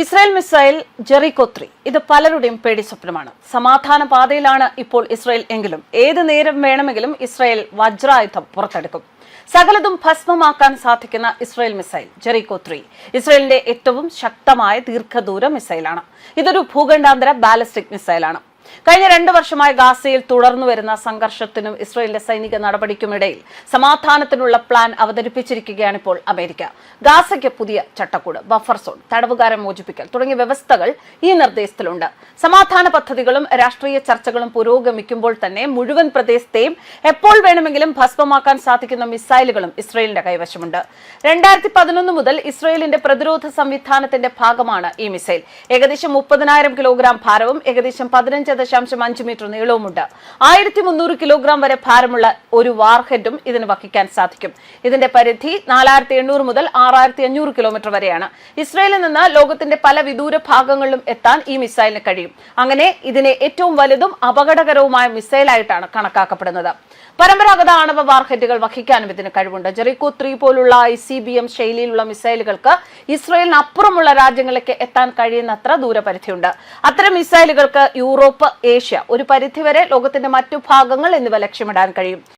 Israel missile ജെറിക്കോത്രി ഇത് പലരുടെയും പേടി സ്വപ്നമാണ്. സമാധാന പാതയിലാണ് ഇപ്പോൾ ഇസ്രായേൽ എങ്കിലും. ഏത് നേരം വേണമെങ്കിലും ഇസ്രായേൽ വജ്രായുധം പുറത്തെടുക്കും. സകലതും ഭസ്മമാക്കാൻ സാധിക്കുന്ന ഇസ്രായേൽ മിസൈൽ ജെറിക്കോത്രി ഇസ്രായേലിന്റെ ഏറ്റവും ശക്തമായ ദീർഘദൂര മിസൈലാണ്. ഇതൊരു ഭൂഖണ്ഡാന്തര ബാലിസ്റ്റിക് മിസൈലാണ്. കഴിഞ്ഞ രണ്ടു വർഷമായി ഗാസയിൽ തുടർന്നു വരുന്ന സംഘർഷത്തിനും ഇസ്രയേലിന്റെ സൈനിക നടപടിക്കുമിടയിൽ സമാധാനത്തിനുള്ള പ്ലാൻ അവതരിപ്പിച്ചിരിക്കുകയാണ് ഇപ്പോൾ അമേരിക്ക. ഗാസയ്ക്ക് പുതിയ ചട്ടക്കൂട് ബഫർ സോൺ തടവുകാരെ മോചിപ്പിക്കൽ തുടങ്ങിയ വ്യവസ്ഥകൾ ഈ നിർദ്ദേശത്തിലുണ്ട്. സമാധാന പദ്ധതികളും രാഷ്ട്രീയ ചർച്ചകളും പുരോഗമിക്കുമ്പോൾ തന്നെ മുഴുവൻ പ്രദേശത്തെയും എപ്പോൾ വേണമെങ്കിലും ഭസ്മമാക്കാൻ സാധിക്കുന്ന മിസൈലുകളും ഇസ്രയേലിന്റെ കൈവശമുണ്ട്. രണ്ടായിരത്തി പതിനൊന്ന് മുതൽ ഇസ്രയേലിന്റെ പ്രതിരോധ സംവിധാനത്തിന്റെ ഭാഗമാണ് ഈ മിസൈൽ. ഏകദേശം മുപ്പതിനായിരം കിലോഗ്രാം ഭാരവും ഏകദേശം പതിനഞ്ച് ദശാംശം അഞ്ച് മീറ്റർ നീളവുമുണ്ട്. ആയിരത്തി മുന്നൂറ് കിലോഗ്രാം വരെ ഭാരമുള്ള ഒരു വാർഹെഡും ഇതിന് വഹിക്കാൻ സാധിക്കും. ഇതിന്റെ പരിധി നാലായിരത്തി എണ്ണൂറ് മുതൽ ആറായിരത്തി അഞ്ഞൂറ് കിലോമീറ്റർ വരെയാണ്. ഇസ്രയേലിൽ നിന്ന് ലോകത്തിന്റെ പല വിദൂര ഭാഗങ്ങളിലും എത്താൻ ഈ മിസൈലിന് കഴിയും. അങ്ങനെ ഇതിനെ ഏറ്റവും വലുതും അപകടകരവുമായ മിസൈലായിട്ടാണ് കണക്കാക്കപ്പെടുന്നത്. പരമ്പരാഗത ആണവ വാർഹെഡുകൾ വഹിക്കാനും ഇതിന് കഴിവുണ്ട്. ജെറിക്കോ ത്രീ പോലുള്ള ഐ സി ബി എം ശൈലിയിലുള്ള മിസൈലുകൾക്ക് ഇസ്രയേലിന് അപ്പുറമുള്ള രാജ്യങ്ങളിലേക്ക് എത്താൻ കഴിയുന്നത്ര ദൂരപരിധിയുണ്ട്. അത്തരം മിസൈലുകൾക്ക് യൂറോപ്പ് ഏഷ്യ ഒരു പരിധിവരെ ലോകത്തിന്റെ മറ്റു ഭാഗങ്ങൾ എന്നിവ ലക്ഷ്യമിടാൻ കഴിയും.